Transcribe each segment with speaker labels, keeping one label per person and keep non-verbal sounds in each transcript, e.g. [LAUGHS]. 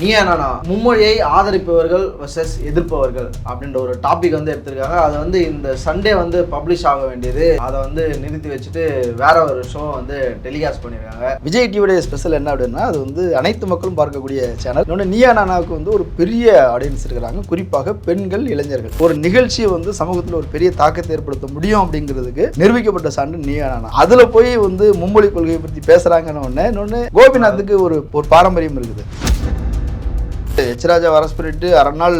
Speaker 1: நீ என்னன்னா மும்மொழியை ஆதரிப்பவர்கள் வர்சஸ் எதிர்ப்பவர்கள் அப்படின்ற ஒரு டாபிக் வந்து எடுத்திருக்காங்க. அதை வந்து இந்த சண்டே வந்து பப்ளிஷ் ஆக வேண்டியது. அதை வந்து நிறுத்தி வச்சுட்டு வேற ஒரு ஷோ வந்து டெலிகாஸ்ட் பண்ணியிருக்காங்க
Speaker 2: விஜய் டிவியுடைய ஸ்பெஷல் என்ன அப்படின்னா அது வந்து அனைத்து மக்களும் பார்க்கக்கூடிய சேனல் இன்னொன்று நீயா நானாவுக்கு வந்து ஒரு பெரிய ஆடியன்ஸ் இருக்கிறாங்க? குறிப்பாக பெண்கள் இளைஞர்கள். ஒரு நிகழ்ச்சியை வந்து சமூகத்தில் ஒரு பெரிய தாக்கத்தை ஏற்படுத்த முடியும் அப்படிங்கிறதுக்கு நிரூபிக்கப்பட்ட சான்று நீயா நானா? அதில் போய் வந்து மும்மொழி கொள்கையை பற்றி பேசுகிறாங்கன்னு ஒன்று இன்னொன்று கோபிநாத்துக்கு ஒரு ஒரு பாரம்பரியம் இருக்குது. எச்ராஜா வர சொல்லிட்டு அரை நாள்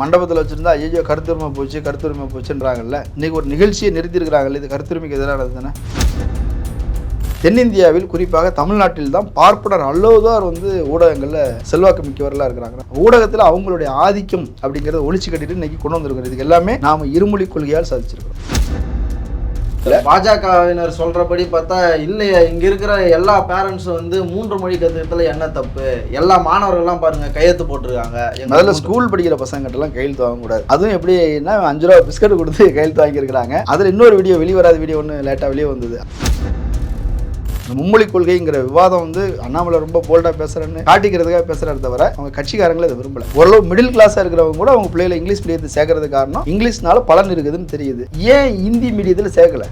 Speaker 2: மண்டபத்தில் வச்சிருந்தா ஐயோ கருத்துரிமை போச்சு கருத்துரிமை போச்சுன்றாங்கல்ல. இன்னைக்கு ஒரு நிகழ்ச்சியை நிறுத்தியிருக்கிறாங்கல்ல இது கருத்துரிமைக்கு எதிரானது தானே? தென்னிந்தியாவில் குறிப்பாக தமிழ்நாட்டில் தான் பார்ப்பனர் அல்லோதார் வந்து ஊடகங்களில் செல்வாக்கு மிக்கவர்களாக இருக்கிறாங்க. ஊடகத்தில் அவங்களுடைய ஆதிக்கம் அப்படிங்கிறத ஒழிச்சு கட்டிட்டு இன்னைக்கு கொண்டு வந்திருக்கிறோம் இதுக்கு எல்லாமே நாம இருமொழி கொள்கையால் சாதிச்சிருக்கிறோம்.
Speaker 1: பாஜகவினர் சொல்றபடி பார்த்தா இல்லையே இங்க இருக்கிற எல்லா பேரண்ட்ஸும் வந்து மூன்று மொழி கத்துக்கிறதுல என்ன தப்பு? எல்லா மாணவர்கள்லாம் பாருங்க கையெழுத்து போட்டிருக்காங்க.
Speaker 2: முதல்ல ஸ்கூல் படிக்கிற பசங்கிட்டலாம் கையெழுத்து வாங்கக்கூடாது அதுவும் எப்படின்னா அஞ்சு ரூபா பிஸ்கட் கொடுத்து கையெழுத்து வாங்கியிருக்கிறாங்க. அதில் இன்னொரு வீடியோ வெளிவராத வீடியோ ஒன்று லேட்டாக வெளியே வந்தது. இந்த மும்மொழி கொள்கைங்கிற விவாதம் வந்து அண்ணாமலை ரொம்ப போல்டாக பேசுகிறேன்னு காட்டிக்கிறதுக்காக பேசுகிறாரு தவிர அவங்க கட்சிக்காரங்களே அதை விரும்பல. ஓரளவு மிடில் கிளாஸாக இருக்கிறவங்க கூட அவங்க பிள்ளைகளை இங்கிலீஷ் மீடியத்தை சேர்க்கறது காரணம் இங்கிலீஷ்னால பலன் இருக்குதுன்னு தெரியுது. ஏன் ஹிந்தி மீடியத்தில் சேர்க்கல?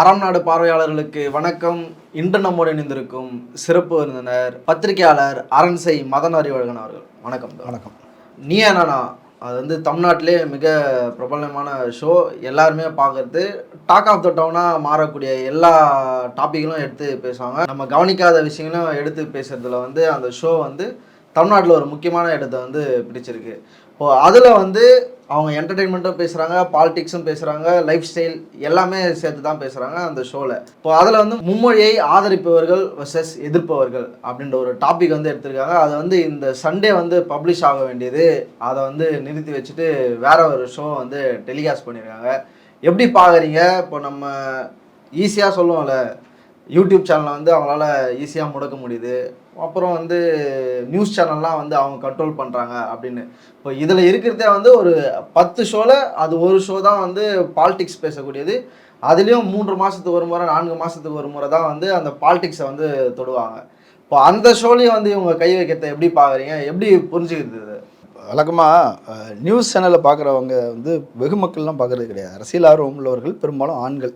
Speaker 1: அறம் நாடு பார்வையாளர்களுக்கு வணக்கம். இன்று நம்மோடு இணைந்திருக்கும் சிறப்பு விருந்தினர் பத்திரிகையாளர் அரண்சை மதன் அறிவழகன் அவர்கள். வணக்கம்
Speaker 2: வணக்கம்.
Speaker 1: நீ என்னன்னா அது வந்து தமிழ்நாட்டிலே மிக பிரபலமான ஷோ எல்லாருமே பார்க்கறது. டாக் ஆஃப் த டவுனாக மாறக்கூடிய எல்லா டாப்பிக்களும் எடுத்து பேசுவாங்க. நம்ம கவனிக்காத விஷயங்களும் எடுத்து பேசுறதுல வந்து அந்த ஷோ வந்து தமிழ்நாட்டில் ஒரு முக்கியமான இடத்தை வந்து பிடிச்சிருக்கு. இப்போ அதில் வந்து அவங்க என்டர்டெயின்மெண்ட்டும் பேசுகிறாங்க பாலிடிக்ஸும் பேசுகிறாங்க லைஃப் ஸ்டைல் எல்லாமே சேர்த்து தான் பேசுகிறாங்க அந்த ஷோவில் இப்போ அதில் வந்து மும்மொழியை ஆதரிப்பவர்கள் வர்சஸ் எதிர்ப்பவர்கள் அப்படின்ற ஒரு டாபிக் வந்து எடுத்திருக்காங்க. அதை வந்து இந்த சண்டே வந்து பப்ளிஷ் ஆக வேண்டியது. அதை வந்து நிறுத்தி வச்சுட்டு வேற ஒரு ஷோ வந்து டெலிகாஸ்ட் பண்ணியிருக்காங்க எப்படி பார்க்குறீங்க இப்போ நம்ம ஈஸியாக சொல்லுவோம்ல யூடியூப் சேனலை வந்து அவங்களால ஈஸியாக முடக்க முடியுது. அப்புறம் வந்து நியூஸ் சேனல்லாம் வந்து அவங்க கண்ட்ரோல் பண்ணுறாங்க அப்படின்னு. இப்போ இதில் இருக்கிறதே வந்து ஒரு பத்து ஷோவில் அது ஒரு ஷோ தான் வந்து பாலிடிக்ஸ் பேசக்கூடியது. அதுலேயும் மூன்று மாதத்துக்கு ஒரு முறை நான்கு மாதத்துக்கு ஒரு முறை தான் வந்து அந்த பாலிடிக்ஸை வந்து தொடுவாங்க. இப்போ அந்த ஷோலையும் வந்து இவங்க கை வைக்கிறத எப்படி பார்க்குறீங்க எப்படி புரிஞ்சுக்கிறது
Speaker 2: வழக்கமாக நியூஸ் சேனலை பார்க்குறவங்க வந்து வெகு மக்கள்லாம் பார்க்குறது கிடையாது. அரசியல் ஆர்வம் உள்ளவர்கள் பெரும்பாலும் ஆண்கள்.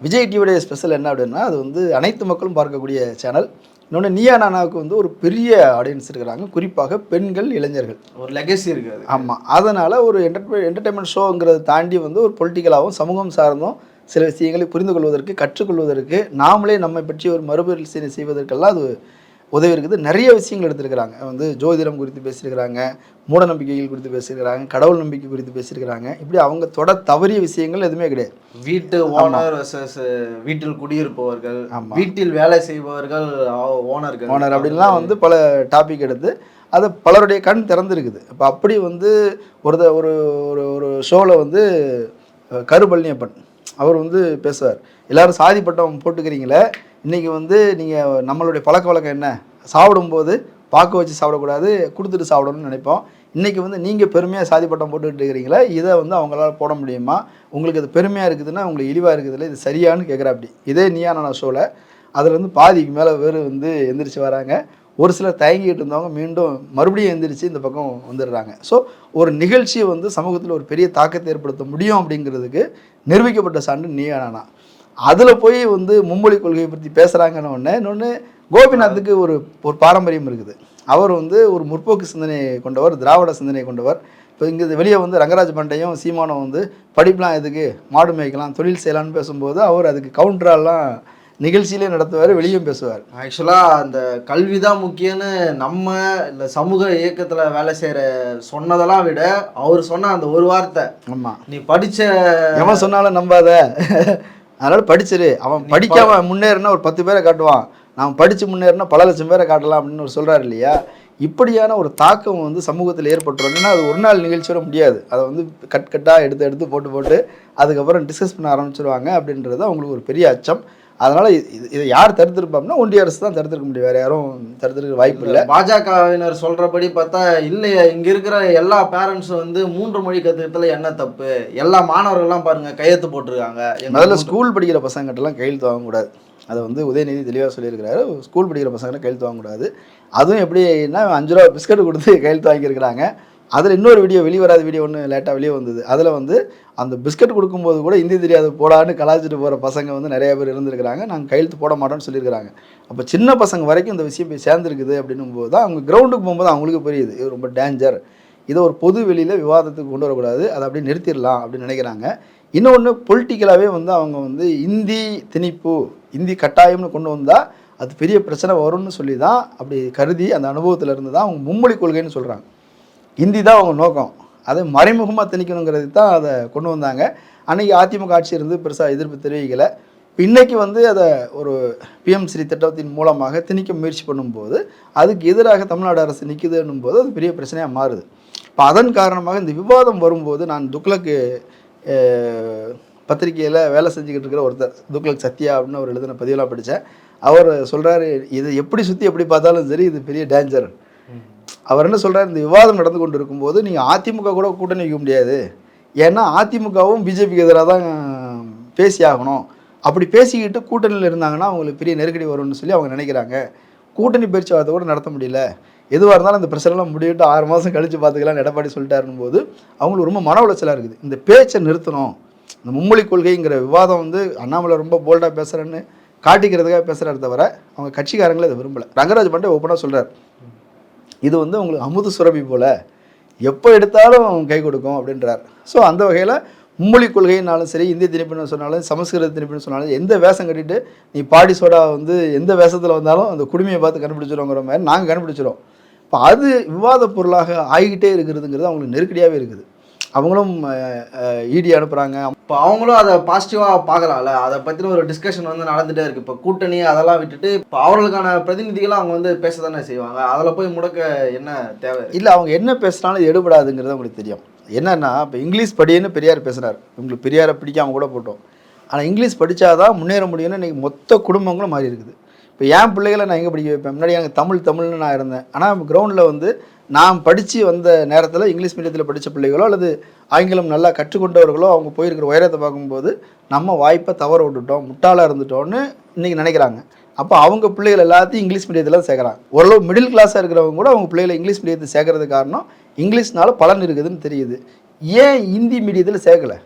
Speaker 2: விஜய் டிவியுடைய ஸ்பெஷல் என்ன அப்படின்னா அது வந்து அனைத்து மக்களும் பார்க்கக்கூடிய சேனல் இன்னொன்று நியா நானாவுக்கு வந்து ஒரு பெரிய ஆடியன்ஸ் இருக்கிறாங்க. குறிப்பாக பெண்கள் இளைஞர்கள்.
Speaker 1: ஒரு லெகசி இருக்குது.
Speaker 2: ஆமாம் அதனால் ஒரு என்டர்டெயின் என்டர்டைன்மெண்ட் ஷோங்கிறத தாண்டி வந்து ஒரு பொலிட்டிக்கலாகவும் சமூகம் சார்ந்தும் சில விஷயங்களை புரிந்து கொள்வதற்கு கற்றுக்கொள்வதற்கு நாமளே நம்மை பற்றி ஒரு மறுபரிசீலனை செய்வதற்கெல்லாம் அது உதவி இருக்குது. நிறைய விஷயங்கள் எடுத்திருக்கிறாங்க. வந்து ஜோதிடம் குறித்து பேசியிருக்கிறாங்க. மூட நம்பிக்கைகள் குறித்து பேசியிருக்கிறாங்க. கடவுள் நம்பிக்கை குறித்து பேசியிருக்கிறாங்க. இப்படி அவங்க தொட தவறிய விஷயங்கள் எதுவுமே கிடையாது.
Speaker 1: வீட்டு ஓனர் வீட்டில் குடியிருப்பவர்கள். வீட்டில் வேலை செய்பவர்கள் ஓனர்கள்.
Speaker 2: ஓனர் அப்படின்லாம் வந்து பல டாபிக் எடுத்து அது பலருடைய கண் திறந்திருக்குது. இப்போ அப்படி வந்து ஒரு த- ஒரு ஒரு ஒரு ஷோவில் வந்து அஹ், கரு பழனியப்பன் அவர் வந்து பேசுவார். எல்லாரும் சாதி பட்டம் போட்டுக்கிறீங்களே இன்றைக்கி வந்து நீங்கள் நம்மளுடைய பழக்க வழக்கம் என்ன? சாப்பிடும்போது பார்க்க வச்சு சாப்பிடக்கூடாது கொடுத்துட்டு சாப்பிடணும்னு நினைப்போம். இன்றைக்கி வந்து நீங்கள் பெருமையாக சாதி பட்டம் போட்டுக்கிட்டு இருக்கிறீங்களே இதை வந்து அவங்களால போட முடியுமா? உங்களுக்கு அது பெருமையாக இருக்குதுன்னா உங்களுக்கு இழிவாக இருக்குதுல்ல இது சரியானு கேட்குறாப்படி இதே நீயான ஷோவில் அதில் வந்து பாதிக்கு மேலே பேர் வந்து எந்திரிச்சு வராங்க. ஒரு சிலர் தயங்கிட்டு இருந்தவங்க மீண்டும் மறுபடியும் எந்திரிச்சு இந்த பக்கம் வந்துடுறாங்க. ஸோ ஒரு நிகழ்ச்சியை வந்து சமூகத்தில் ஒரு பெரிய தாக்கத்தை ஏற்படுத்த முடியும் அப்படிங்கிறதுக்கு நிரூபிக்கப்பட்ட சான்று நீயானா அதில் போய் வந்து மும்மொழி கொள்கையை பற்றி பேசுகிறாங்கன்னு ஒன்று இன்னொன்று கோபிநாத்துக்கு ஒரு ஒரு பாரம்பரியம் இருக்குது. அவர் வந்து ஒரு முற்போக்கு சிந்தனை கொண்டவர் திராவிட சிந்தனை கொண்டவர். இப்போ இங்கே வெளியே வந்து ரங்கராஜ் பண்டையும் சீமானும் வந்து படிப்புலாம் எதுக்கு மாடு மேய்க்கலாம் தொழில் செய்யலாம்னு பேசும்போது அவர் அதுக்கு கவுண்டரெல்லாம் நிகழ்ச்சியிலே நடத்துவார் வெளியும் பேசுவார்.
Speaker 1: ஆக்சுவலாக அந்த கல்வி தான் முக்கியம்னு நம்ம இந்த சமூக இயக்கத்தில் வேலை செய்கிற சொன்னதெல்லாம் விட அவர் சொன்ன அந்த ஒரு வார்த்தை
Speaker 2: ஆமாம்
Speaker 1: நீ படிச்ச
Speaker 2: எவன் சொன்னாலும் நம்பாத. அதனால படிச்சிரு. அவன் படிக்காம முன்னேறினா ஒரு பத்து பேரை காட்டுவான். நான் படிச்சு முன்னேறினா பல லட்சம் பேரை காட்டலாம் அப்படின்னு ஒரு சொல்றாரு இல்லையா? இப்படியான ஒரு தாக்கம் வந்து சமூகத்தில் ஏற்பட்டுரும் ஏன்னா அது ஒரு நாள் நிகழ்ச்சியோட முடியாது. அதை வந்து கட் கட்டாக எடுத்து எடுத்து போட்டு போட்டு அதுக்கப்புறம் டிஸ்கஸ் பண்ண ஆரம்பிச்சிருவாங்க அப்படின்றது அவங்களுக்கு ஒரு பெரிய அச்சம். அதனால இது இதை யார் தடுத்திருப்பாங்கன்னா ஒன்றிய அரசு தான் தடுத்திருக்க முடியும். வேற யாரும் தடுத்திருக்க வாய்ப்பு இல்லை
Speaker 1: பாஜகவினர் சொல்றபடி பார்த்தா இல்லையே இங்க இருக்கிற எல்லா பேரண்ட்ஸும் வந்து மூன்று மொழி கத்துக்கிறதுல என்ன தப்பு? எல்லா மாணவர்கள்லாம் பாருங்க கையெழுத்து போட்டிருக்காங்க.
Speaker 2: முதல்ல ஸ்கூல் படிக்கிற பசங்கிட்டலாம் கையெழுத்து வாங்கக்கூடாது அதை வந்து உதயநிதி தெளிவாக சொல்லியிருக்கிறாரு. ஸ்கூல் படிக்கிற பசங்களை கையெழுத்து வாங்கக்கூடாது அதுவும் எப்படின்னா அஞ்சு ரூபா பிஸ்கட் கொடுத்து கையெழுத்து வாங்கியிருக்கிறாங்க. அதில் இன்னொரு வீடியோ வெளிவராத வீடியோ ஒன்று லேட்டாக வெளியே வந்தது. அதில் வந்து அந்த பிஸ்கட் கொடுக்கும்போது கூட இந்தி தெரியாது போடான்னு கலாச்சிட்டு போகிற பசங்க வந்து நிறைய பேர் இருந்திருக்கிறாங்க. நாங்கள் கையெழுத்து போட மாட்டோம்னு சொல்லியிருக்கிறாங்க. அப்போ சின்ன பசங்க வரைக்கும் இந்த விஷயம் போய் சேர்ந்துருக்குது அப்படின்னும் போது தான் அவங்க கிரவுண்டுக்கு போகும்போது அவங்களுக்கு புரியுது. இது ரொம்ப டேஞ்சர் இதை ஒரு பொது வெளியில் விவாதத்துக்கு கொண்டு வரக்கூடாது. அதை அப்படியே நிறுத்திடலாம் அப்படின்னு நினைக்கிறாங்க. இன்னொன்று பொலிட்டிக்கலாகவே வந்து அவங்க வந்து இந்தி திணிப்பு இந்தி கட்டாயம்னு கொண்டு வந்தால் அது பெரிய பிரச்சனை வரும்னு சொல்லி தான் அப்படி கருதி அந்த அனுபவத்தில் இருந்து தான் அவங்க மும்மொழி கொள்கைன்னு சொல்கிறாங்க இந்தி தான் அவங்க நோக்கம். அதை மறைமுகமாக திணிக்கணுங்கிறது தான் அதை கொண்டு வந்தாங்க. அன்றைக்கி அதிமுக ஆட்சி இருந்து பெருசாக எதிர்ப்பு தெரிவிக்கலை. இன்னைக்கு வந்து அதை ஒரு பிஎம் ஸ்ரீ திட்டத்தின் மூலமாக திணிக்க முயற்சி பண்ணும்போது அதுக்கு எதிராக தமிழ்நாடு அரசு நிற்குதுன்னும் போது அது பெரிய பிரச்சனையாக மாறுது. இப்போ அதன் காரணமாக இந்த விவாதம் வரும்போது நான் துக்ளக்கு பத்திரிகையில் வேலை செஞ்சுக்கிட்டு இருக்கிற ஒருத்தர் துக்ளக் சத்யா அப்படின்னு அவர் எழுதின பதிவெல்லாம் படித்தேன் அவர் சொல்கிறாரு இது எப்படி சுற்றி எப்படி பார்த்தாலும் சரி இது பெரிய டேஞ்சர் அவர் என்ன சொல்கிறார் இந்த விவாதம் நடந்து கொண்டு இருக்கும்போது நீங்கள் அதிமுக கூட கூட்டணி வைக்க முடியாது. ஏன்னா அதிமுகவும் பிஜேபிக்கு எதிராக தான் பேசி ஆகணும். அப்படி பேசிக்கிட்டு கூட்டணியில் இருந்தாங்கன்னா அவங்களுக்கு பெரிய நெருக்கடி வரும்னு சொல்லி அவங்க நினைக்கிறாங்க. கூட்டணி பேச்சுவார்த்தை கூட நடத்த முடியல. எதுவாக இருந்தாலும் அந்த பிரச்சனைலாம் முடிவிட்டு ஆறு மாதம் கழித்து பார்த்துக்கலாம்னு எடப்பாடி சொல்லிட்டாருன்னு போது அவங்களுக்கு ரொம்ப மன உளைச்சலாக இருக்குது. இந்த பேச்சை நிறுத்தணும். இந்த மும்மொழி கொள்கைங்கிற விவாதம் வந்து அண்ணாமலை ரொம்ப போல்டாக பேசுகிறேன்னு காட்டிக்கிறதுக்காக பேசுகிறாரு தவிர அவங்க கட்சிக்காரங்களே அதை விரும்பலை. ரங்கராஜ் பண்டே ஓப்பனாக சொல்கிறார் இது வந்து உங்களுக்கு அமுது சுரபி போல் எப்போ எடுத்தாலும் கை கொடுக்கும் அப்படின்றார். ஸோ அந்த வகையில் மும்மொழி கொள்கைனாலும் சரி இந்திய திணிப்புன்னு சொன்னாலும் சமஸ்கிருத திணிப்புன்னு சொன்னாலும் எந்த வேஷம் கட்டிட்டு நீ பாடி சோடா வந்து எந்த வேஷத்தில் வந்தாலும் அந்த குடுமையை பார்த்து கண்டுபிடிச்சிருவோங்கிற மாதிரி நாங்கள் கண்டுபிடிச்சிரும் இப்போ அது விவாத பொருளாக ஆகிக்கிட்டே இருக்கிறதுங்கிறது அவங்களுக்கு நெருக்கடியாகவே இருக்குது. அவங்களும் இடி அனுப்புகிறாங்க
Speaker 1: இப்போ அவங்களும் அதை பாசிட்டிவாக பார்க்கலாம்ல அதை பற்றின ஒரு டிஸ்கஷன் வந்து நடந்துகிட்டே இருக்குது இப்போ கூட்டணி அதெல்லாம் விட்டுட்டு இப்போ அவர்களுக்கான பிரதிநிதிகளும் அவங்க வந்து பேச தானே செய்வாங்க. அதில் போய் முடக்க என்ன தேவை?
Speaker 2: இல்லை அவங்க என்ன பேசுனாலும் இது எடுபடாதுங்கிறது உங்களுக்கு தெரியும். என்னென்னா இப்போ இங்கிலீஷ் படின்னு பெரியார் பேசுனார் உங்களுக்கு பெரியாரை பிடிக்காம கூட போட்டோம். ஆனால் இங்கிலீஷ் படித்தாதான் முன்னேற முடியும்னு இன்றைக்கி மொத்த குடும்பங்களும் மாறி இருக்குது. இப்போ என் பிள்ளைகளை நான் எங்கே படிக்க வைப்பேன்? முன்னாடி எனக்கு தமிழ் தமிழ்னு நான் இருந்தேன். ஆனால் கிரவுண்டில் வந்து நான் படித்து வந்த நேரத்தில் இங்கிலீஷ் மீடியத்தில் படித்த பிள்ளைகளோ அல்லது ஆங்கிலம் நல்லா கற்றுக்கொண்டவர்களோ அவங்க போயிருக்கிற உயரத்தை பார்க்கும்போது நம்ம வாய்ப்பை தவற விட்டுட்டோம் முட்டாளாக இருந்துட்டோம்னு இன்றைக்கி நினைக்கிறாங்க. அப்போ அவங்க பிள்ளைகள் எல்லாத்தையும் இங்கிலீஷ் மீடியத்தில் சேர்க்குறாங்க. ஓரளவு மிடில் கிளாஸாக இருக்கிறவங்க கூட அவங்க பிள்ளைகளை இங்கிலீஷ் மீடியத்தை சேர்க்கறது காரணம் இங்கிலீஷ்னால பலன் இருக்குதுன்னு தெரியுது. ஏன் ஹிந்தி மீடியத்தில் சேர்க்கலை?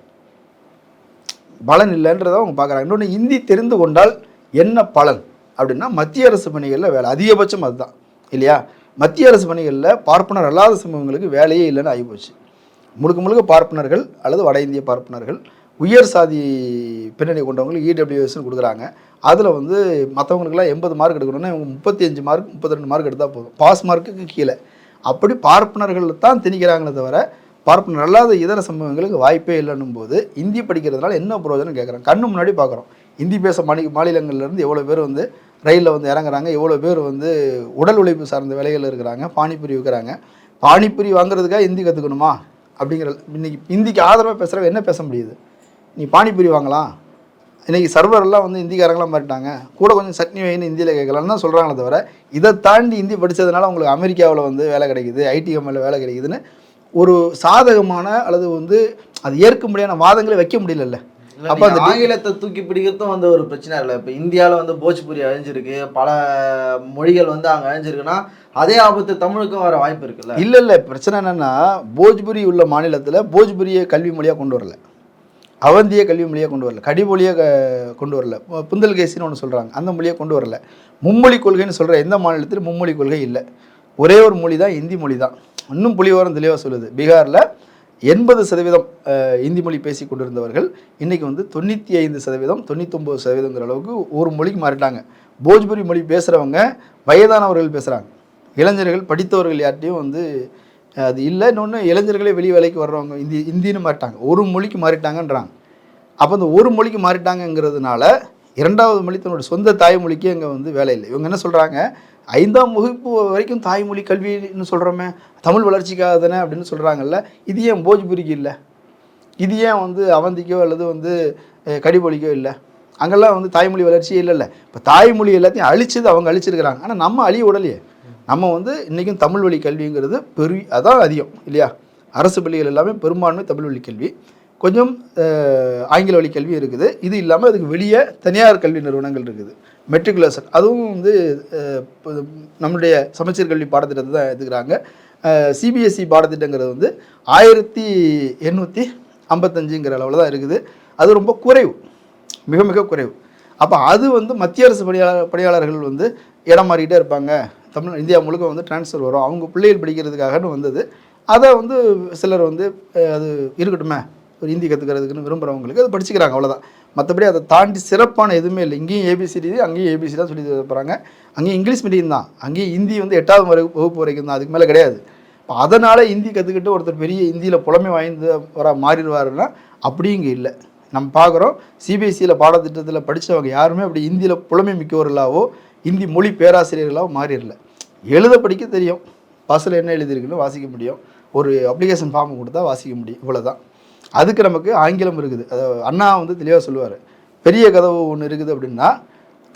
Speaker 2: பலன் இல்லைன்றதை அவங்க பார்க்குறாங்க. இன்னொன்று ஹிந்தி தெரிந்து கொண்டால் என்ன பலன்? அப்படின்னா மத்திய அரசு பணிகளில் வேலை. அதிகபட்சம் அதுதான். இல்லையா? மத்திய அரசு பணிகளில் பார்ப்பனர் அல்லாத சமூகங்களுக்கு வேலையே இல்லைன்னு ஆகிப்போச்சு. முழுக்க முழுக்க பார்ப்பனர்கள் அல்லது வட இந்திய பார்ப்பனர்கள் உயர் சாதி பின்னணி கொண்டவங்களுக்கு இடபிள்யூஎஸ்ன்னு கொடுக்குறாங்க. அதில் வந்து மற்றவங்களுக்குலாம் எண்பது மார்க் எடுக்கணும்னா இவங்க முப்பத்தி அஞ்சு மார்க் முப்பத்தி ரெண்டு மார்க் எடுத்தால் போதும் பாஸ் மார்க்குக்கு கீழே. அப்படி பார்ப்பனர்கள் தான் திணிக்கிறாங்களே தவிர பார்ப்பனர் அல்லாத இதர சமூகங்களுக்கு வாய்ப்பே இல்லைன்னும் போது இந்தி படிக்கிறதுனால என்ன பிரயோஜனம் கேட்குறாங்க கண்ணு முன்னாடி பார்க்குறோம் இந்தி பேச மாநில மாநிலங்கள்லேருந்து எவ்வளோ பேர் வந்து ரயிலில் வந்து இறங்குறாங்க. எவ்வளோ பேர் வந்து உடல் உழைப்பு சார்ந்த வேலைகள் இருக்கிறாங்க. பானிபூரி விற்கிறாங்க பானிபூரி வாங்குறதுக்காக ஹிந்தி கற்றுக்கணுமா அப்படிங்கிற இன்னைக்கு ஹிந்திக்கு ஆதரவாக பேசுகிறவங்க என்ன பேச முடியுது? நீ பானிபூரி வாங்கலாம். இன்றைக்கி சர்வரெல்லாம் வந்து ஹிந்திக்காரங்களாம் மாறிட்டாங்க. கூட கொஞ்சம் சட்னி வைன்னு ஹிந்தியில் கேட்கலான்னு தான் சொல்கிறாங்களே தவிர இதை தாண்டி ஹிந்தி படித்ததுனால உங்களுக்கு அமெரிக்காவில் வந்து வேலை கிடைக்குது ஐடி கம்பெனியில் வேலை கிடைக்குதுன்னு ஒரு சாதகமான அல்லது வந்து அது ஏற்க முடியான வாதங்களை வைக்க முடியலல்ல.
Speaker 1: அப்போ
Speaker 2: அந்த
Speaker 1: ஆங்கிலத்தை தூக்கி பிடிக்கிறதும் வந்து ஒரு பிரச்சனை இல்லை. இப்போ இந்தியாவில் வந்து போஜ்புரி அழிஞ்சிருக்கு பல மொழிகள் வந்து அங்கே அழிஞ்சிருக்குன்னா அதே ஆபத்து தமிழுக்கும் வர வாய்ப்பு இருக்குல்ல?
Speaker 2: இல்லை இல்லை பிரச்சனை என்னென்னா போஜ்புரி உள்ள மாநிலத்தில் போஜ்புரியை கல்வி மொழியாக கொண்டு வரல. அவந்திய கல்வி மொழியாக கொண்டு வரல. கடிமொழியை கொண்டு வரல. புந்தல்கேசின்னு ஒன்று சொல்கிறாங்க அந்த மொழியை கொண்டு வரல. மும்மொழி கொள்கைன்னு சொல்கிற எந்த மாநிலத்திலும் மும்மொழி கொள்கை இல்லை. ஒரே ஒரு மொழி தான் இந்தி மொழி தான் இன்னும் புலிவரம் தெளிவாக சொல்லுது. பீகாரில் எண்பது சதவீதம் இந்தி மொழி பேசி கொண்டிருந்தவர்கள் இன்றைக்கி வந்து தொண்ணூற்றி ஐந்து சதவீதம் தொண்ணூத்தொம்பது சதவீதங்கிற அளவுக்கு ஒரு மொழிக்கு மாறிட்டாங்க. போஜ்புரி மொழி பேசுகிறவங்க வயதானவர்கள் பேசுகிறாங்க இளைஞர்கள் படித்தவர்கள் யார்ட்டையும் வந்து அது இல்லை. இன்னொன்று இளைஞர்களே வெளி வேலைக்கு வர்றவங்க இந்தி இந்தின்னு மாறிட்டாங்க. ஒரு மொழிக்கு மாறிட்டாங்கன்றாங்க. அப்போ இந்த ஒரு மொழிக்கு மாறிட்டாங்கங்கிறதுனால இரண்டாவது மொழி தன்னோட சொந்த தாய்மொழிக்கு அங்கே வந்து வேலை இல்லை. இவங்க என்ன சொல்கிறாங்க ஐந்தாம் வகுப்பு வரைக்கும் தாய்மொழி கல்வின்னு சொல்கிறோமே தமிழ் வளர்ச்சிக்காக தானே அப்படின்னு சொல்கிறாங்கல்ல இது ஏன் போஜ்புரிக்கு இல்லை? இது ஏன் வந்து அவந்திக்கோ அல்லது வந்து கடிபொழிக்கோ இல்லை? அங்கெல்லாம் வந்து தாய்மொழி வளர்ச்சியே இல்லைல்ல. இப்போ தாய்மொழி எல்லாத்தையும் அழிச்சது அவங்க அழிச்சிருக்கிறாங்க. ஆனால் நம்ம அழிய உடலையே நம்ம வந்து இன்றைக்கும் தமிழ் வழி கல்விங்கிறது பெரிய அதான் அதிகம் இல்லையா? அரசு பள்ளிகள் எல்லாமே பெரும்பான்மை தமிழ் வழி கல்வி. கொஞ்சம் ஆங்கில வழி கல்வி இருக்குது. இது இல்லாமல் அதுக்கு வெளியே தனியார் கல்வி நிறுவனங்கள் இருக்குது. மெட்ரிகுலேஷன் அதுவும் வந்து அஹ், நம்மளுடைய சமச்சீர் கல்வி பாடத்திட்டத்தை தான் எடுத்துக்கிறாங்க. சிபிஎஸ்சி பாடத்திட்டங்கிறது வந்து ஆயிரத்தி எண்ணூற்றி ஐம்பத்தஞ்சுங்கிற அளவில் தான் இருக்குது. அது ரொம்ப குறைவு. மிக மிக குறைவு. அப்போ அது வந்து மத்திய அரசு பணியாளர் பணியாளர்கள் வந்து இடம் மாறிக்கிட்டே இருப்பாங்க. தமிழ் இந்தியா முழுக்க வந்து ட்ரான்ஸ்ஃபர் வரும். அவங்க பிள்ளைகள் படிக்கிறதுக்காகன்னு வந்தது. அதை வந்து சிலர் வந்து அது இருக்கட்டுமே. ஒரு ஹிந்தி கற்றுக்கிறதுக்குன்னு விரும்புகிறவங்களுக்கு அது படிச்சுக்கிறாங்க அவ்வளோதான் மற்றபடி அதை தாண்டி சிறப்பான எதுவுமே இல்லை. இங்கேயும் ஏபிசிடி அங்கேயும் ஏபிசி தான் சொல்லி போகிறாங்க அங்கேயும் இங்கிலீஷ் மீடியம் தான். அங்கேயும் ஹிந்தி வந்து எட்டாவது வரை வகுப்பு வரைக்கும் தான். அதுக்கு மேலே கிடையாது. இப்போ அதனால் ஹிந்தி கற்றுக்கிட்டு ஒருத்தர் பெரிய ஹிந்தியில் புலமை வாய்ந்து வர மாறிடுவாருன்னா அப்படியும் இங்கே இல்லை. நம்ம பார்க்குறோம் சிபிஎஸ்சியில் பாடத்திட்டத்தில் படித்தவங்க யாருமே அப்படி ஹிந்தியில் புலமை மிக்கவர்களாவோ ஹிந்தி மொழி பேராசிரியர்களாவோ மாறிடல. எழுத படிக்க தெரியும். பஸ்ஸில் என்ன எழுதியிருக்குன்னு வாசிக்க முடியும். ஒரு அப்ளிகேஷன் ஃபார்ம் கொடுத்தா வாசிக்க முடியும். இவ்வளவுதான். அதுக்கு நமக்கு ஆங்கிலம் இருக்குது. அதை அண்ணா வந்து தெளிவாக சொல்லுவார். பெரிய கதவு ஒன்று இருக்குது அப்படின்னா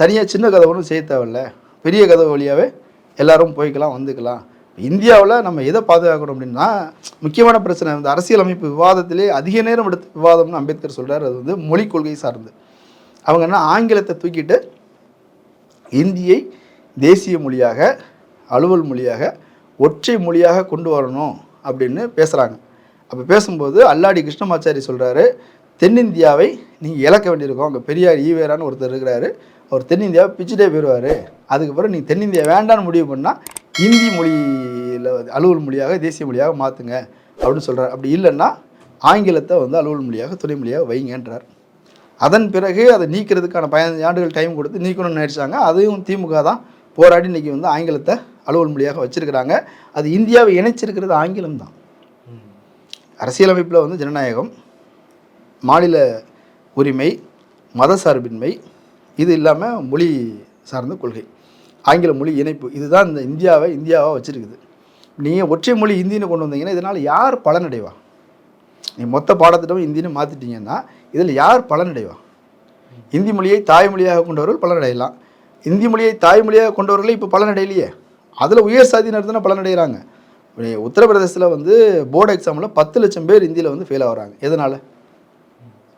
Speaker 2: தனியாக சின்ன கதவு ஒன்றும் செய்ய தேவையில்ல. பெரிய கதவு வழியாகவே எல்லோரும் போய்க்கலாம் வந்துக்கலாம். இந்தியாவில் நம்ம எதை பாதுகாக்கணும் அப்படின்னா முக்கியமான பிரச்சனை இந்த அரசியலமைப்பு விவாதத்திலே அதிக நேரம் எடுத்த விவாதம்னு அம்பேத்கர் சொல்கிறார் அது வந்து மொழி கொள்கை சார்ந்து. அவங்க என்ன ஆங்கிலத்தை தூக்கிட்டு இந்தியை தேசிய மொழியாக அலுவல் மொழியாக ஒற்றை மொழியாக கொண்டு வரணும் அப்படின்னு பேசுகிறாங்க அப்போ பேசும்போது அல்லாடி கிருஷ்ணமாச்சாரி சொல்கிறாரு தென்னிந்தியாவை நீங்கள் இழக்க வேண்டியிருக்கும். அங்கே பெரியார் ஈவேரான்னு ஒருத்தர் இருக்கிறாரு. அவர் தென்னிந்தியாவை பிச்சுட்டே போயிடுவார் அதுக்கப்புறம் நீங்கள் தென்னிந்தியா வேண்டான்னு முடிவு பண்ணால் இந்தி மொழியில் அலுவல் மொழியாக தேசிய மொழியாக மாற்றுங்க அப்படின்னு சொல்கிறார் அப்படி இல்லைன்னா ஆங்கிலத்தை வந்து அலுவல் மொழியாக துணை மொழியாக வைங்கன்றார். அதன் பிறகு அதை நீக்கிறதுக்கான பதினஞ்சு ஆண்டுகள் டைம் கொடுத்து நீக்கணும்னு நினச்சாங்க. அதையும் திமுக தான் போராடி இன்னைக்கு வந்து ஆங்கிலத்தை அலுவல் மொழியாக வச்சுருக்கிறாங்க. அது இந்தியாவை இணைச்சிருக்கிறது ஆங்கிலம் தான். அரசியலமைப்பில் வந்து ஜனநாயகம் மாநில உரிமை மதசார்பின்மை இது இல்லாமல் மொழி சார்ந்த கொள்கை. ஆங்கில மொழி இணைப்பு இதுதான் இந்த இந்தியாவை இந்தியாவாக வச்சுருக்குது. நீங்கள் ஒற்றை மொழி இந்தின்னு கொண்டு வந்தீங்கன்னா இதனால் யார் பலனடைவா? நீ மொத்த பாடத்திட்டம் இந்தின்னு மாற்றிட்டீங்கன்னா இதில் யார் பலனடைவா? இந்தி மொழியை தாய்மொழியாக கொண்டவர்கள் பலனடையலாம். இந்தி மொழியை தாய்மொழியாக கொண்டவர்களே இப்போ பலனடையிலையே. அதில் உயர் சாதியினர் தானே பலனடைகிறாங்க. உத்தரப்பிரதேசத்தில் வந்து போர்டு எக்ஸாமில் பத்து லட்சம் பேர் இந்தியில் வந்து ஃபெயில் ஆகுறாங்க. எதனால்?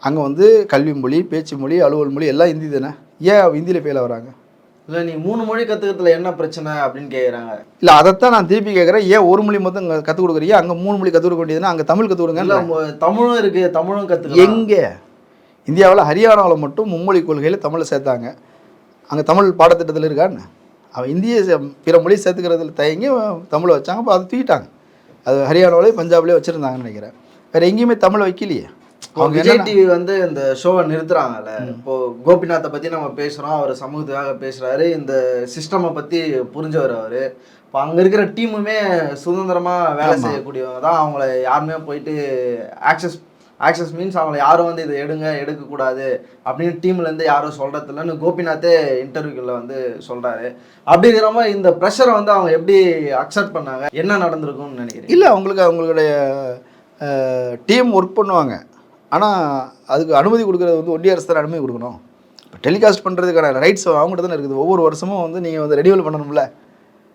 Speaker 2: அங்கே வந்து கல்வி மொழி பேச்சு மொழி அலுவல் மொழி எல்லாம் இந்தி தானே. ஏன் இந்தியில் ஃபெயில் ஆகுறாங்க?
Speaker 1: இல்லை நீ மூணு மொழி கற்றுக்கிறதுல என்ன பிரச்சனை அப்படின்னு கேட்குறாங்க
Speaker 2: இல்லை அதைத்தான் நான் திருப்பி கேட்குறேன் ஏன் ஒரு மொழி மொத்தம் இங்கே கற்றுக் கொடுக்குறீங்க? அங்கே மூணு மொழி கற்றுக் கொடுக்க வேண்டியதுன்னா அங்கே தமிழ் கற்றுக்
Speaker 1: இல்லை
Speaker 2: கொடுங்க
Speaker 1: தமிழும் இருக்கு தமிழும் கற்றுக்கலாம்
Speaker 2: எங்கே? இந்தியாவில் ஹரியானாவில் மட்டும் மும்மொழி கொள்கையில் தமிழை சேர்த்தாங்க. அங்கே தமிழ் பாடத்திட்டத்தில் இருக்கான்னு. அவன் இந்திய பிற மொழி சேர்த்துக்கிறதுல தயங்கி தமிழை வச்சாங்க. அப்போ அதை தூக்கிட்டாங்க. அது ஹரியானாவிலே பஞ்சாப்லேயே வச்சுருந்தாங்கன்னு நினைக்கிறேன். வேறு எங்கேயுமே தமிழை வைக்கலையே. அவங்க
Speaker 1: விஜய் டிவி வந்து இந்த ஷோவை நிறுத்துறாங்கல்ல. இப்போ கோபிநாத்தை பத்தி நம்ம பேசுறோம். அவர் சமூகத்துக்காக பேசுறாரு. இந்த சிஸ்டமை பத்தி புரிஞ்சவர் அவரு. இப்போ அங்க இருக்கிற டீமுமே சுதந்திரமா வேலை. செய்யக்கூடியவங்க தான். அவங்கள யாருமே போயிட்டு ஆக்சஸ் ஆக்சஸ் மீன்ஸ் அவங்கள யாரும் வந்து இதை எடுங்க எடுக்கக்கூடாது அப்படின்னு டீம்லேருந்து யாரும் சொல்கிறது இல்லைன்னு கோபிநாத்தே இன்டர்வியூல வந்து சொல்கிறாரு அப்படி மாதிரி இந்த ப்ரெஷரை வந்து அவங்க எப்படி அக்செப்ட் பண்ணாங்க? என்ன நடந்திருக்கும்னு நினைக்கிறேன்
Speaker 2: இல்லை அவங்களுக்கு அவங்களுடைய டீம் ஒர்க் பண்ணுவாங்க. ஆனால் அதுக்கு அனுமதி கொடுக்குறது வந்து ஒன்றிய அரசு தான் அனுமதி கொடுக்கணும். இப்போ டெலிகாஸ்ட் பண்ணுறதுக்கான ரைட்ஸ் அவங்ககிட்ட தானே இருக்குது. ஒவ்வொரு வருஷமும் வந்து நீங்கள் வந்து ரெடியூல் பண்ணணும்ல.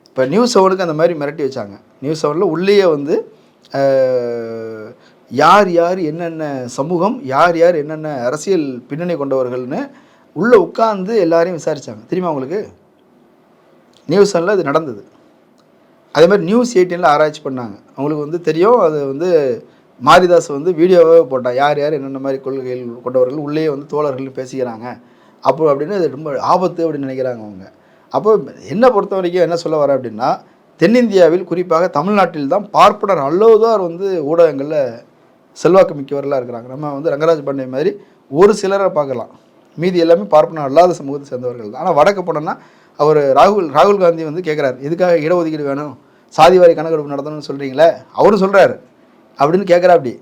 Speaker 2: இப்போ நியூஸ் செவனுக்கு அந்த மாதிரி மிரட்டி வச்சாங்க. நியூஸ் செவனில் உள்ளேயே வந்து யார் யார் என்னென்ன சமூகம் யார் யார் என்னென்ன அரசியல் பின்னணி கொண்டவர்கள்னு உள்ளே உட்காந்து எல்லாரையும் விசாரித்தாங்க தெரியுமா உங்களுக்கு? நியூஸ் செவனில் இது நடந்தது. அதே மாதிரி நியூஸ் எயிட்டீனில் ஆராய்ச்சி பண்ணாங்க. அவங்களுக்கு வந்து தெரியும் அது வந்து மாரிதாஸ் வந்து வீடியோவே போட்டான் யார் யார் என்னென்ன மாதிரி கொள்கைகள் கொண்டவர்கள் உள்ளே வந்து தோழர்கள் பேசிக்கிறாங்க. அப்போ அப்படின்னு அது ரொம்ப ஆபத்து அப்படின்னு நினைக்கிறாங்க அவங்க. அப்போ என்னை பொறுத்த வரைக்கும் என்ன சொல்ல வரேன் அப்படின்னா தென்னிந்தியாவில் குறிப்பாக தமிழ்நாட்டில் தான் பார்ப்பனர் அல்லோதார் வந்து ஊடகங்களில் செல்வாக்கு மிக்கவர்களாக இருக்கிறாங்க. நம்ம வந்து ரங்கராஜ் பாண்டே மாதிரி ஒரு சிலரை பார்க்கலாம். மீதி எல்லாமே பார்ப்பனர் அல்லாத சமூகத்தை சேர்ந்தவர்கள் தான். ஆனால் வடக்கு போனோன்னா அவர் ராகுல் ராகுல் காந்தி வந்து கேட்குறாரு எதுக்காக இடஒதுக்கீடு வேணும். சாதிவாரி கணக்கெடுப்பு நடத்தணும்னு சொல்கிறீங்களே அவரும் சொல்கிறாரு அப்படின்னு கேட்குறா அப்படி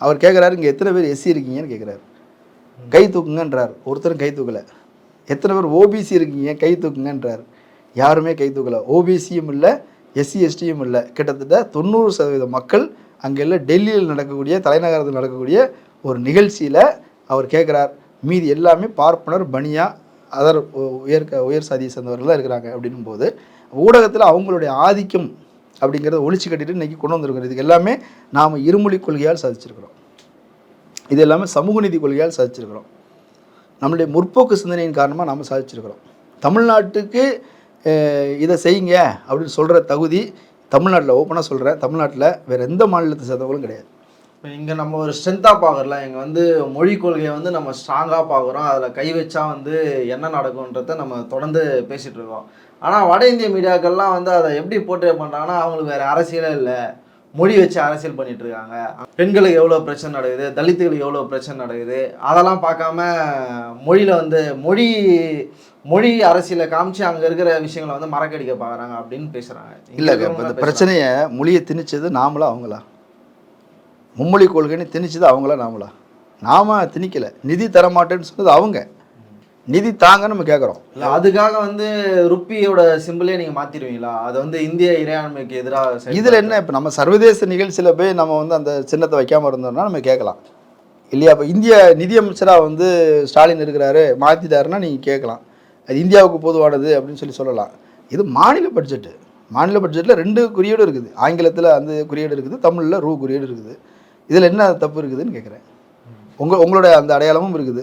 Speaker 2: அவர் கேட்குறாரு இங்கே எத்தனை பேர் எஸ்சி இருக்கீங்கன்னு கேட்குறாரு கை தூக்குங்கன்றார். ஒருத்தரும் கை தூக்கலை. எத்தனை பேர் ஓபிசி இருக்கீங்க கை தூக்குங்கன்றார். யாருமே கை தூக்கலை. ஓபிசியும் இல்லை எஸ்சி எஸ்டியும் இல்லை. கிட்டத்தட்ட தொண்ணூறு சதவீத மக்கள் அங்கே இல்லை டெல்லியில் நடக்கக்கூடிய தலைநகரத்தில் நடக்கக்கூடிய ஒரு நிகழ்ச்சியில் அவர் கேட்குறார் மீதி எல்லாமே பார்ப்பனர் பனியா அதர் உயர் உயர் சாதியை சேர்ந்தவர்கள் தான் இருக்கிறாங்க. அப்படின்னும் போது ஊடகத்தில் அவங்களுடைய ஆதிக்கம் அப்படிங்கிறத ஒழிச்சு கட்டிட்டு இன்றைக்கி கொண்டு வந்திருக்கிறோம் இதுக்கு எல்லாமே நாம் இருமொழி கொள்கையால் சாதிச்சிருக்கிறோம். இது எல்லாமே சமூக நீதி கொள்கையால் சாதிச்சிருக்கிறோம். நம்மளுடைய முற்போக்கு சிந்தனையின் காரணமாக நாம் சாதிச்சிருக்கிறோம். தமிழ்நாட்டுக்கு இதை செய்யுங்க அப்படின்னு சொல்கிற தகுதி தமிழ்நாட்டில் ஓப்பனாக சொல்கிறேன் தமிழ்நாட்டில் வேறு எந்த மாநிலத்தை சேர்ந்தவங்களும் கிடையாது.
Speaker 1: இப்போ இங்கே நம்ம ஒரு ஸ்ட்ரென்த்தாக பார்க்குறல இங்கே வந்து மொழி கொள்கையை வந்து நம்ம ஸ்ட்ராங்காக பார்க்குறோம் அதில் கை வச்சா வந்து என்ன நடக்கும்ன்றத நம்ம தொடர்ந்து பேசிகிட்டு இருக்கோம். ஆனால் வட இந்திய மீடியாக்கள்லாம் வந்து அதை எப்படி போர்ட்ரே பண்ணுறாங்கன்னா அவங்களுக்கு வேறு அரசியலே இல்லை. மொழி வச்சு அரசியல் பண்ணிட்டு இருக்காங்க. பெண்களுக்கு எவ்வளோ பிரச்சனை நடக்குது? தலித்துகளுக்கு எவ்வளோ பிரச்சனை நடக்குது? அதெல்லாம் பார்க்காம மொழியில் வந்து மொழி மொழி அரசியலை காமிச்சு அங்கே இருக்கிற விஷயங்களை வந்து மறக்கடிக்க பார்க்குறாங்க அப்படின்னு பேசுகிறாங்க
Speaker 2: இல்லைங்க இப்போ இந்த பிரச்சனையை மொழியை திணிச்சது நாமளா அவங்களா? மும்மொழி கொள்கைன்னு திணிச்சது அவங்களா நாமளா? நாம திணிக்கலை. நிதி தர மாட்டேன்னு சொன்னது அவங்க. நிதி தாங்கன்னு நம்ம கேட்குறோம்
Speaker 1: இல்ல அதுக்காக வந்து ருப்பியோட சிம்பிளே நீங்க மாத்திடுவீங்களா? அது வந்து இந்திய இறையாண்மைக்கு எதிராக
Speaker 2: இதில் என்ன இப்போ நம்ம சர்வதேச நிகழ்ச்சியில் போய் நம்ம வந்து அந்த சின்னத்தை வைக்காம இருந்தோம்னா நம்ம கேட்கலாம். இல்லையா இப்போ இந்திய நிதியமைச்சராக வந்து ஸ்டாலின் இருக்கிறாரு மாற்றிட்டாருன்னா நீங்கள் கேட்கலாம். அது இந்தியாவுக்கு பொதுவானது அப்படின்னு சொல்லி சொல்லலாம். இது மாநில பட்ஜெட்டு மாநில பட்ஜெட்டில் ரெண்டு குறியீடு இருக்குது. ஆங்கிலத்தில் அந்த குறியீடு இருக்குது தமிழில் ரூ குறியீடு இருக்குது. இதில் என்ன தப்பு இருக்குதுன்னு கேட்குறேன் உங்கள் உங்களோட அந்த அடையாளமும் இருக்குது.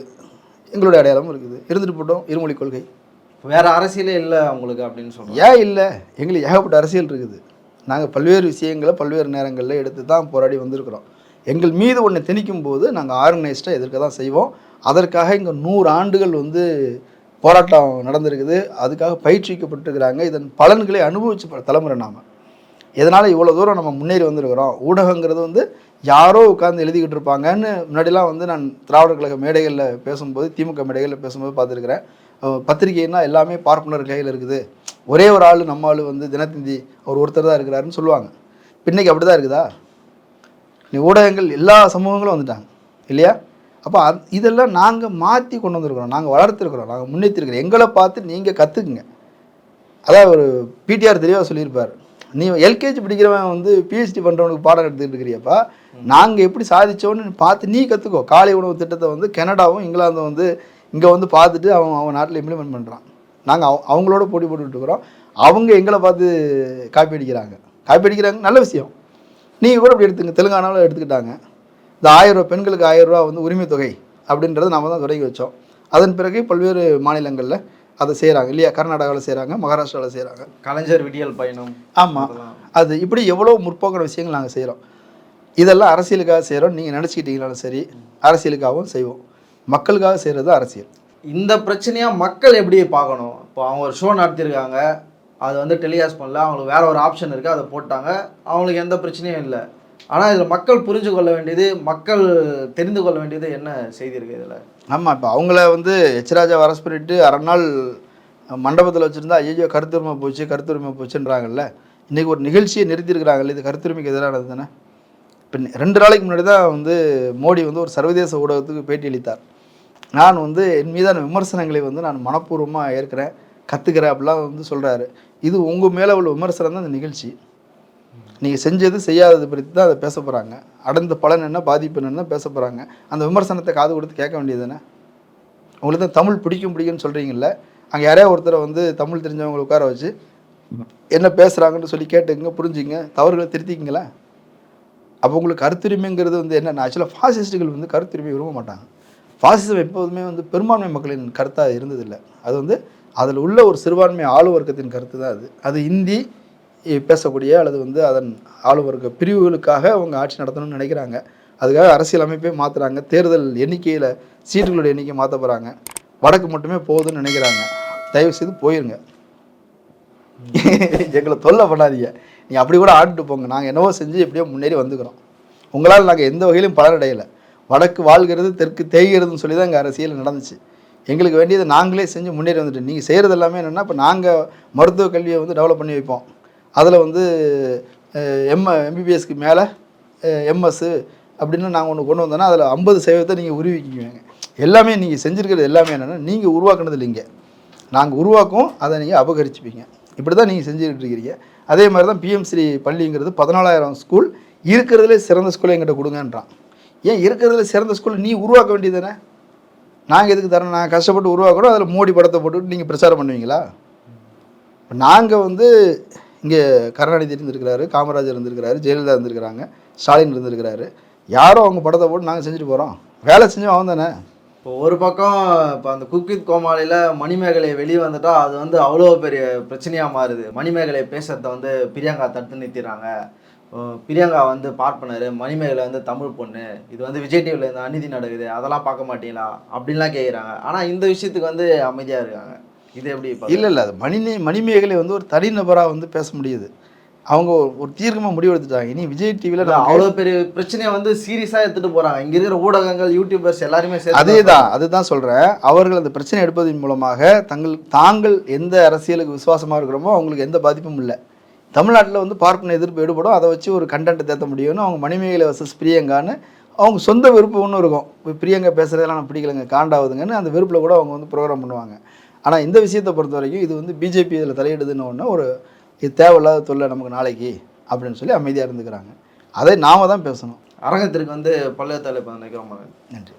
Speaker 2: எங்களுடைய அடையாளமும் இருக்குது. இருந்துட்டு போட்டோம் இருமொழி கொள்கை.
Speaker 1: வேற அரசியலே இல்லை உங்களுக்கு அப்படின்னு சொல்றேன்
Speaker 2: ஏன் இல்லை? எங்களுக்கு ஏகப்பட்ட அரசியல் இருக்குது. நாங்கள் பல்வேறு விஷயங்களை பல்வேறு நேரங்களில் எடுத்து தான் போராடி வந்திருக்கிறோம். எங்கள் மீது ஒன்று திணிக்கும் போது நாங்கள் ஆர்கனைஸ்டாக எதிர்க்க தான் செய்வோம். அதற்காக இங்கே நூறு ஆண்டுகள் வந்து போராட்டம் நடந்திருக்குது. அதுக்காக பயிற்றுவிக்கப்பட்டிருக்கிறாங்க இதன் பலன்களை அனுபவிச்சு தலைமுறை நாம். இதனால் இவ்வளோ தூரம் நம்ம முன்னேறி வந்திருக்கிறோம்? ஊடகங்கிறது வந்து யாரோ உட்காந்து எழுதிக்கிட்டு இருப்பாங்கன்னு முன்னாடிலாம் வந்து நான் திராவிடர் கழக மேடைகளில் பேசும்போது திமுக மேடைகளில் பேசும்போது பார்த்துருக்குறேன். பத்திரிகைன்னா எல்லாமே பார்ப்பனர் கையில் இருக்குது. ஒரே ஒரு ஆள் நம்ம ஆள் வந்து தினத்தந்தி அவர் ஒருத்தர் தான் இருக்கிறாருன்னு சொல்லுவாங்க. பின்னைக்கு அப்படி தான் இருக்குதா? நீ ஊடகங்கள் எல்லா சமூகங்களும் வந்துட்டாங்க. இல்லையா? அப்போ அந் இதெல்லாம் நாங்கள் மாற்றி கொண்டு வந்திருக்கிறோம். நாங்கள் வளர்த்துருக்குறோம். நாங்கள் முன்னேற்றிருக்கிறோம் எங்களை பார்த்து நீங்கள் கற்றுக்குங்க அதான் ஒரு பிடிஆர் தெளிவாக சொல்லியிருப்பார். நீ எல்கேஜி படிக்கிறவன் வந்து பிஹெச்டி பண்ணுறவனுக்கு பாடம் எடுத்துக்கிட்டு இருக்கிறியப்பா. நாங்கள் எப்படி சாதிச்சோன்னு பார்த்து நீ கற்றுக்கோ காலை உணவு திட்டத்தை வந்து கனடாவும் இங்கிலாந்தும் வந்து இங்கே வந்து பார்த்துட்டு அவன் அவன் நாட்டில் இம்ப்ளிமெண்ட் பண்ணுறான் நாங்கள் அவ அவங்களோட போட்டி போட்டுக்கிட்டு இருக்கிறோம். அவங்க எங்களை பார்த்து காப்பி அடிக்கிறாங்க. காப்பி அடிக்கிறாங்க. நல்ல விஷயம். நீங்கள் கூட அப்படி எடுத்துங்க. தெலுங்கானாவில் எடுத்துக்கிட்டாங்க. இந்த ஆயிரம் ரூபா பெண்களுக்கு ஆயிரம் ரூபா வந்து உரிமை தொகை அப்படின்றத நாம தான் தொடங்கி வச்சோம். அதன் பிறகு பல்வேறு மாநிலங்களில் அதை செய்கிறாங்க இல்லையா? கர்நாடகாவில் செய்கிறாங்க மகாராஷ்டிராவில் செய்கிறாங்க
Speaker 1: கலைஞர் விடியல் பயணம்.
Speaker 2: ஆமாம். அது இப்படி எவ்வளோ முற்போக்கான விஷயங்கள் நாங்கள் செய்கிறோம் இதெல்லாம் அரசியலுக்காக செய்கிறோம் நீங்கள் நினச்சிக்கிட்டீங்கனாலும் சரி அரசியலுக்காகவும் செய்வோம். மக்களுக்காக செய்கிறது அரசியல்.
Speaker 1: இந்த பிரச்சனையா மக்கள் எப்படி பார்க்கணும்? இப்போ அவங்க ஒரு ஷோ நடத்தியிருக்காங்க அது வந்து டெலிகாஸ்ட் பண்ணல. அவங்களுக்கு வேற ஒரு ஆப்ஷன் இருக்கு. அதை போட்டாங்க. அவங்களுக்கு எந்த பிரச்சனையும் இல்லை. ஆனால் இதில் மக்கள் புரிஞ்சு கொள்ள வேண்டியது மக்கள் தெரிந்து கொள்ள வேண்டியது என்ன செய்தி இருக்குது இதில்?
Speaker 2: ஆமாம் இப்போ அவங்கள வந்து எச்ராஜா வர சொல்லிட்டு அரை நாள் மண்டபத்தில் வச்சுருந்தா ஐயோ கருத்துரிமை போச்சு கருத்துரிமை போச்சுன்றாங்கல்ல? இன்றைக்கி ஒரு நிகழ்ச்சியை நிறுத்தியிருக்கிறாங்கல்ல இது கருத்துரிமைக்கு எதிரானது தானே? இப்போ ரெண்டு நாளைக்கு முன்னாடி தான் வந்து மோடி வந்து ஒரு சர்வதேச ஊடகத்துக்கு பேட்டி அளித்தார். நான் வந்து என் மீதான விமர்சனங்களை வந்து நான் மனப்பூர்வமாக ஏற்கிறேன் கற்றுக்கிறேன் அப்படிலாம் வந்து சொல்கிறாரு இது உங்கள் மேலே உள்ள விமர்சனம் தான் இந்த நிகழ்ச்சி. நீங்கள் செஞ்சது செய்யாதது பற்றி தான் அதை பேச போகிறாங்க அடர்ந்த பலன் என்ன பாதிப்பு என்னன்னு பேச போகிறாங்க அந்த விமர்சனத்தை காது கொடுத்து கேட்க வேண்டியது தானே உங்களுக்கு தான் தமிழ் பிடிக்கும் பிடிக்கும்னு சொல்கிறீங்கல்ல அங்கே யாரையா ஒருத்தரை வந்து தமிழ் தெரிஞ்சவங்களை உட்கார வச்சு என்ன பேசுகிறாங்கன்னு சொல்லி கேட்டுங்க புரிஞ்சுங்க தவறுகளை திருத்திக்கிங்களா? அப்போ உங்களுக்கு கருத்துரிமைங்கிறது வந்து என்ன ஆக்சுவலாக ஃபாசிஸ்டுகள் வந்து கருத்துரிமை விரும்ப மாட்டாங்க. ஃபாசிசம் எப்போதுமே வந்து பெரும்பான்மை மக்களின் கருத்தாக இருந்ததில்லை. அது வந்து அதில் உள்ள ஒரு சிறுபான்மை ஆளு வர்க்கத்தின் கருத்து தான் அது. அது இந்தி பேசக்கூடிய அல்லது வந்து அதன் ஆளுவர்கள் பிரிவுகளுக்காக அவங்க ஆட்சி நடத்தணும்னு நினைக்கிறாங்க. அதுக்காக அரசியல் அமைப்பே மாற்றுறாங்க தேர்தல் எண்ணிக்கையில் சீட்டுகளோட எண்ணிக்கை மாற்ற போகிறாங்க வடக்கு மட்டுமே போகுதுன்னு நினைக்கிறாங்க. தயவு செய்து போயிருங்க. [LAUGHS] எங்களை தொல்லை பண்ணாதீங்க. நீங்கள் அப்படி கூட ஆடிட்டு போங்க. நாங்கள் என்னவோ செஞ்சு எப்படியோ முன்னேறி வந்துக்கிறோம். உங்களால் நாங்கள் எந்த வகையிலும் பலனடையலை. வடக்கு வாழ்கிறது தெற்கு தேய்கிறதுன்னு சொல்லி தான் எங்கள் அரசியல் நடந்துச்சு. எங்களுக்கு வேண்டியதை நாங்களே செஞ்சு முன்னேறி வந்துட்டு நீங்கள் செய்கிறது எல்லாமே என்னென்னா இப்போ நாங்கள் மருத்துவ கல்வியை வந்து டெவலப் பண்ணி வைப்போம். அதில் வந்து எம் எம்பிபிஎஸ்க்கு மேலே எம்எஸ்ஸு அப்படின்னு நாங்கள் ஒன்று கொண்டு வந்தோன்னா அதில் ஐம்பது சதவீதத்தை நீங்கள் உருவிக்குவீங்க எல்லாமே நீங்கள் செஞ்சுருக்கிறது எல்லாமே என்னென்னா நீங்கள் உருவாக்குனது இல்லைங்க. நாங்கள் உருவாக்குவோம் அதை நீங்கள் அபகரிச்சுப்பீங்க. இப்படி தான் நீங்கள் செஞ்சுக்கிட்டு இருக்கிறீங்க. அதே மாதிரி தான் பிஎம்ஸ்ரீ பள்ளிங்கிறது பதினாலாயிரம் ஸ்கூல் இருக்கிறதுலே சிறந்த ஸ்கூலை எங்கிட்ட கொடுங்கன்றான். ஏன் இருக்கிறதுல சிறந்த ஸ்கூல் நீ உருவாக்க வேண்டியது தானே நாங்கள் எதுக்கு தரோம் நான் கஷ்டப்பட்டு உருவாக்குறோம் அதில் மோடி படத்தை போட்டுவிட்டு நீங்கள் பிரச்சாரம் பண்ணுவீங்களா? நாங்கள் வந்து இங்கே கருணாநிதி இருந்திருக்கிறாரு காமராஜர் இருந்திருக்கிறாரு ஜெயலலிதா இருந்திருக்கிறாங்க ஸ்டாலின் இருந்திருக்கிறாரு. யாரோ அவங்க படத்தை போட்டு நாங்கள் செஞ்சுட்டு போகிறோம் வேலை செஞ்சு அவன் தானே.
Speaker 1: இப்போ ஒரு பக்கம் இப்போ அந்த குக்வித் கோமாளியில் மணிமேகலை வெளியே வந்துட்டா அது வந்து அவ்வளோ பெரிய பிரச்சனையாக மாறுது. மணிமேகலை பேசுறத வந்து பிரியங்கா தடுத்து நிறுத்திடுறாங்க. பிரியங்கா வந்து பார்ப்பனர் மணிமேகலை வந்து தமிழ் பொண்ணு. இது வந்து விஜய் டிவியில் இந்த அநீதி நடக்குது. அதெல்லாம் பார்க்க மாட்டீங்களா? அப்படின்லாம் கேட்குறாங்க ஆனால் இந்த விஷயத்துக்கு வந்து அமைதியாக இருக்காங்க. இது எப்படி?
Speaker 2: இல்லை இல்லை அது மணிநே மணிமேகலை வந்து ஒரு தனிநபராக வந்து பேச முடியுது. அவங்க ஒரு- தீர்க்கமாக முடிவெடுத்துட்டாங்க. இனி விஜய் டிவியில்
Speaker 1: அவ்வளோ பெரிய பிரச்சனையை வந்து சீரியஸாக எடுத்துட்டு போறாங்க. இங்க இருக்கிற ஊடகங்கள் யூடியூபர்ஸ் எல்லாருமே
Speaker 2: அதே தான் அதுதான் சொல்கிறேன் அவர்கள் அந்த பிரச்சனை எடுப்பதன் மூலமாக தங்கள் தாங்கள் எந்த அரசியலுக்கு விசுவாசமாக இருக்கிறோமோ அவங்களுக்கு எந்த பாதிப்பும் இல்லை. தமிழ்நாட்டில் வந்து பார்ப்பன எதிர்ப்பு எடுபடும். அதை வச்சு ஒரு கண்டென்ட் தேத்த முடியும்னு அவங்க மணிமேகலை வர்சஸ் பிரியங்கான்னு அவங்க சொந்த விருப்பம் ஒன்று இருக்கும். இப்போ பிரியங்கா பேசுகிறதெல்லாம் நான் பிடிக்கலைங்க காண்டாகுதுங்கன்னு அந்த விருப்பில் கூட அவங்க வந்து ப்ரோக்ராம் பண்ணுவாங்க. ஆனால் இந்த விஷயத்தை பொறுத்த வரைக்கும் இது வந்து பிஜேபி இதில் தலையிடுதுன்னு ஒன்று ஒரு இது தேவையில்லாத தொல்லை நமக்கு நாளைக்கு அப்படின்னு சொல்லி அமைதியாக இருந்துக்கிறாங்க. அதை நாம தான் பேசணும்.
Speaker 1: அரங்கத்திற்கு வந்து பல்வேறு தலைப்பு நினைக்கிறோம்
Speaker 2: நன்றி.